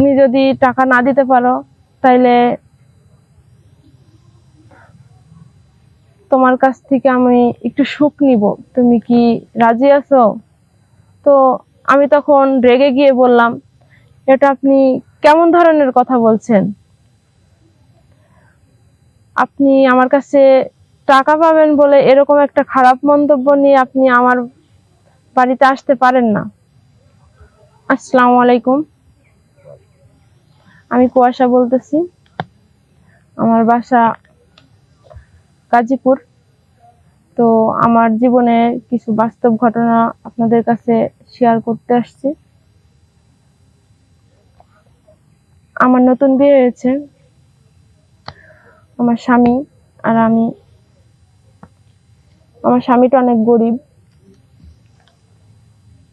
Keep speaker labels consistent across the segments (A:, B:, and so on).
A: তুমি যদি টাকা না দিতে পারো, তাইলে তোমার কাছ থেকে আমি একটু সুখ নিব। তুমি কি রাজি আছো? তো আমি তখন রেগে গিয়ে বললাম, এটা আপনি কেমন ধরনের কথা বলছেন? আপনি আমার কাছে টাকা পাবেন বলে এরকম একটা খারাপ মন্তব্য নিয়ে আপনি আমার বাড়িতে আসতে পারেন না। আসসালামু আলাইকুম। আমি কুয়াশা বলতেছি। আমার বাসা গাজীপুর। তো আমার জীবনে কিছু বাস্তব ঘটনা আপনাদের কাছে শেয়ার করতে আসছি। আমার নতুন বিয়ে হয়েছে। আমার স্বামী আর আমি। আমার স্বামীটা অনেক গরিব।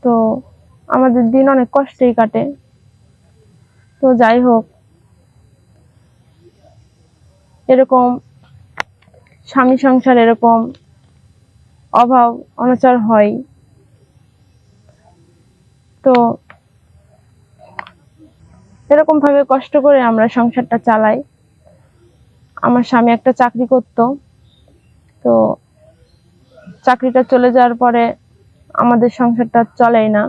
A: তো আমাদের দিন অনেক কষ্টেই কাটে। তো যাই হোক। এরকম স্বামী সংসার এরকম অভাব অনাচার হয়। তো এরকম ভাবে কষ্ট করে আমরা সংসারটা চালাই। আমার স্বামী একটা চাকরি করত। তো চাকরিটা চলে যাওয়ার পরে আমাদের সংসারটা চলেই না।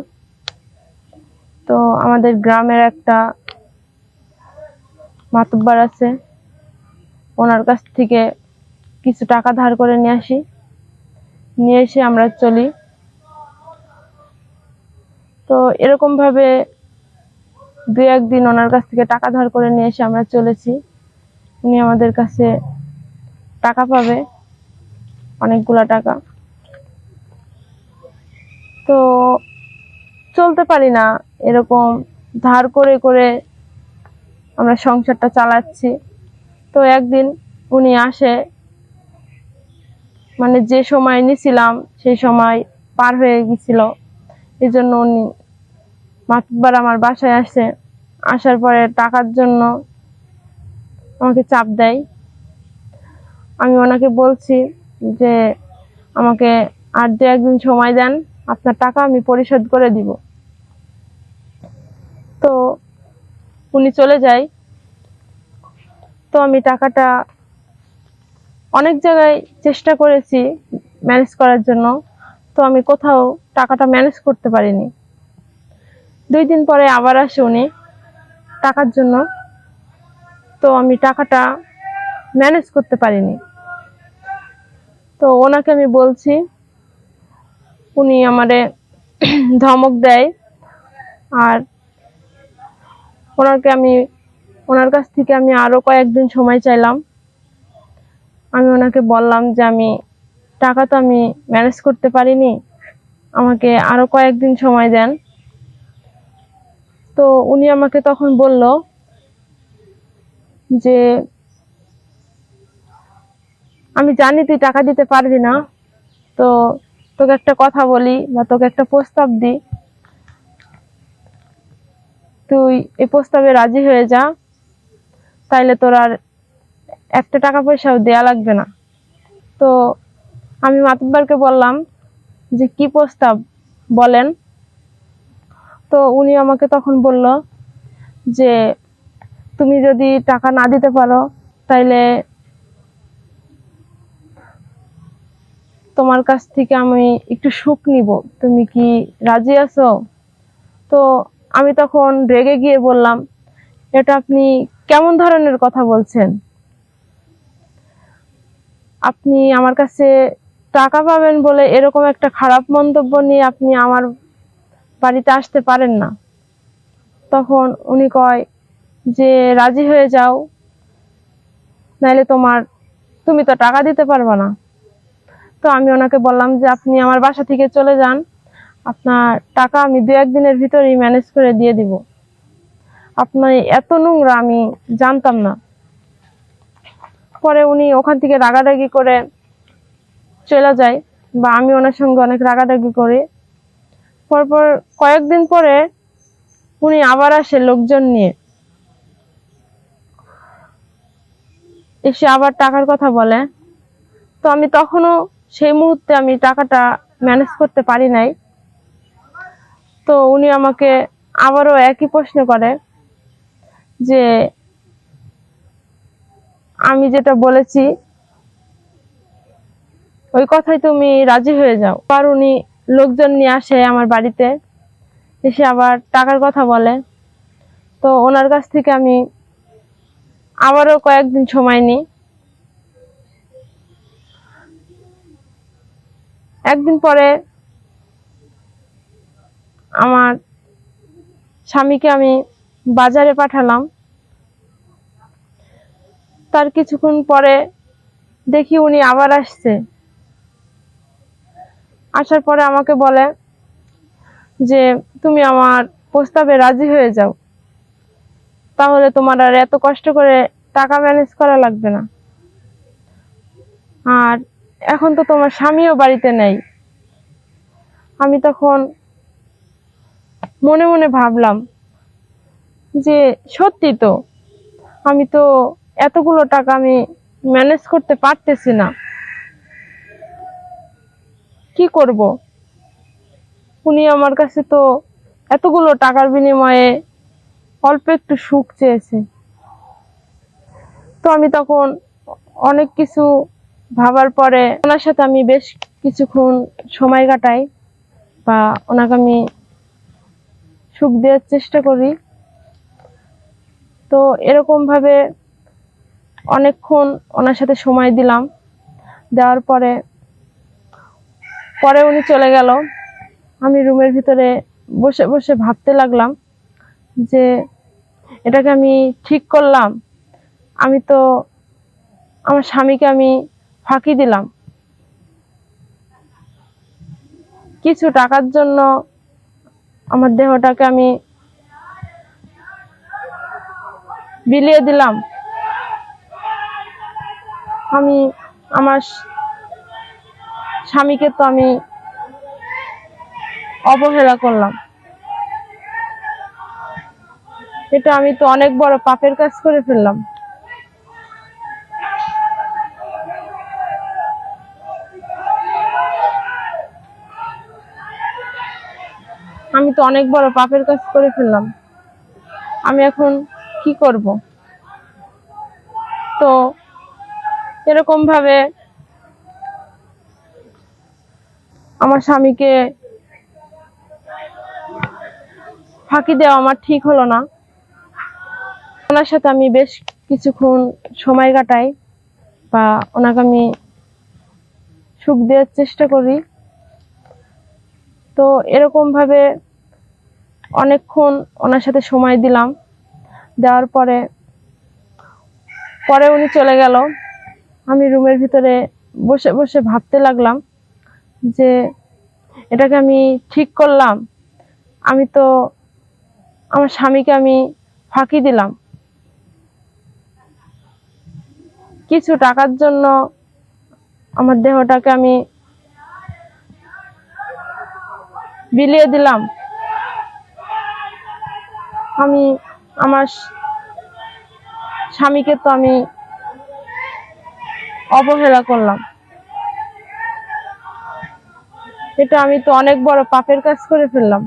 A: তো আমাদের গ্রামের একটা মাতব্বার আছে। ওনার কাছ থেকে কিছু টাকা ধার করে নিয়ে আসি। নিয়ে এসে আমরা চলি। তো এরকম ভাবে দু একদিন ওনার কাছ থেকে টাকা ধার করে নিয়ে এসে আমরা চলেছি। উনি আমাদের কাছে টাকা পাবে, অনেকগুলা টাকা। তো চলতে পারি না এরকম ধার করে করে আমরা সংসারটা চালাচ্ছি। তো একদিন উনি আসে মানে যে সময় নিছিলাম সেই সময় পার হয়ে গেছিল। এই জন্য উনি মাতবার আমার বাসায় আসে। আসার পরে টাকার জন্য আমাকে চাপ দেয়। আমি ওনাকে বলছি যে, আমাকে আর দু একদিন সময় দেন, আপনার টাকা আমি পরিশোধ করে দিব। তো উনি চলে যায়। তো আমি টাকাটা অনেক জায়গায় চেষ্টা করেছি ম্যানেজ করার জন্য। তো আমি কোথাও টাকাটা ম্যানেজ করতে পারিনি। দুই দিন পরে আবার আসে উনি টাকার জন্য। তো আমি টাকাটা ম্যানেজ করতে পারিনি। তো ওনাকে আমি বলছি, উনি আমারে ধমক দেয়। আর ওনাকে আমি, ওনার কাছ থেকে আমি আরও কয়েকদিন সময় চাইলাম। আমি ওনাকে বললাম যে আমি, টাকা তো আমি ম্যানেজ করতে পারিনি, আমাকে আরও কয়েকদিন সময় দেন। তো উনি আমাকে তখন বলল যে, আমি জানি তুই টাকা দিতে পারবি না, তো তোকে একটা কথা বলি বা তোকে একটা প্রস্তাব দিই। তুই এই প্রস্তাবে রাজি হয়ে যা, তাইলে তোর আর একটা টাকা পয়সাও দেয়া লাগবে না। তো আমি মাতব্বারকে বললাম যে, কি প্রস্তাব বলেন? তো উনি আমাকে তখন বলল যে, তুমি যদি টাকা না দিতে পারো, তাইলে তোমার কাছ থেকে আমি একটু সুখ নিব। তুমি কি রাজি আছো? তো আমি তখন রেগে গিয়ে বললাম, এটা আপনি কেমন ধরনের কথা বলছেন? আপনি আমার কাছে টাকা পাবেন বলে এরকম একটা খারাপ মন্তব্য নিয়ে আপনি আমার বাড়িতে আসতে পারেন না। তখন উনি কয়, যে রাজি হয়ে যাও, নাইলে তোমার, তুমি তো টাকা দিতে পারবে না। তো আমি ওনাকে বললাম যে, আপনি আমার বাসা থেকে চলে যান। আপনার টাকা আমি দু একদিনের ভিতরেই ম্যানেজ করে দিয়ে দিব। আপনার এত নোংরা আমি জানতাম না। পরে উনি ওখান থেকে রাগারাগি করে চলে যায় বা আমি ওনার সঙ্গে অনেক রাগারাগি করি। পরপর কয়েকদিন পরে উনি আবার আসে লোকজন নিয়ে। এসে আবার টাকার কথা বলে। তো আমি তখনও সেই মুহূর্তে আমি টাকাটা ম্যানেজ করতে পারি নাই। তো উনি আমাকে আবারও একই প্রশ্ন করে যে আমি যেটা বলেছি, ওই কথাই তুমি রাজি হয়ে যাও। আর উনি লোকজন নিয়ে আসে আমার বাড়িতে, এসে আবার টাকার কথা বলে। তো ওনার কাছ থেকে আমি আবারও কয়েকদিন সময় নিই। একদিন পরে আমার স্বামীকে আমি বাজারে পাঠালাম। তার কিছুক্ষণ পরে দেখি উনি আবার আসছে। আসার পরে আমাকে বলে যে, তুমি আমার প্রস্তাবে রাজি হয়ে যাও। তাহলে তোমার আর এত কষ্ট করে টাকা ম্যানেজ করা লাগবে না। আর এখন তো তোমার স্বামীও বাড়িতে নেই। আমি তখন মনে মনে ভাবলাম যে সত্যি তো আমি তো এতগুলো টাকা আমি ম্যানেজ করতে পারতেছি না। কি করব? উনি আমার কাছে তো এতগুলো টাকার বিনিময়ে অল্প একটু সুখ চেয়েছে। তো আমি তখন অনেক কিছু ভাবার পরে ওনার সাথে আমি বেশ কিছুক্ষণ সময় কাটাই বা ওনাকে আমি সুখ দেওয়ার চেষ্টা করি। তো এরকমভাবে অনেকক্ষণ ওনার সাথে সময় দিলাম। দেওয়ার পরে পরে উনি চলে গেল। আমি রুমের ভিতরে বসে বসে ভাবতে লাগলাম যে, এটাকে আমি ঠিক করলাম। আমি তো আমার স্বামীকে আমি ফাঁকি দিলাম। কিছু টাকার জন্য আমার দেহটাকে আমি বিলিয়ে দিলাম। আমি, আমার স্বামীকে তো আমি অবহেলা করলাম। এটা আমি তো অনেক বড় পাপের কাজ করে ফেললাম। অনেক বড় পাপের কাজ করে ফেললাম। আমি এখন কি করব? তো এরকম ভাবে আমার স্বামীকে ফাঁকি দেওয়া আমার ঠিক হলো না। ওনার সাথে আমি বেশ কিছুক্ষণ সময় কাটাই বা ওনাকে আমি সুখ দেওয়ার চেষ্টা করি। তো এরকম ভাবে অনেকক্ষণ ওনার সাথে সময় দিলাম। দেওয়ার পরে পরে উনি চলে গেল। আমি রুমের ভিতরে বসে বসে ভাবতে লাগলাম যে, এটাকে আমি ঠিক করলাম। আমি তো আমার স্বামীকে আমি ফাঁকি দিলাম। কিছু টাকার জন্য আমার দেহটাকে আমি বিলিয়ে দিলাম। আমি আমার স্বামীকে তো আমি অবহেলা করলাম। এটা আমি তো অনেক বড় পাপের কাজ করে ফেললাম।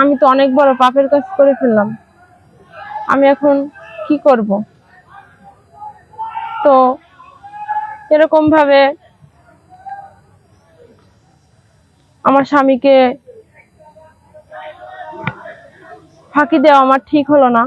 A: আমি তো অনেক বড় পাপের কাজ করে ফেললাম। আমি এখন কি করব? তো এরকম ভাবে আমার স্বামীকে ফাঁকি দেওয়া আমার ঠিক হলো না।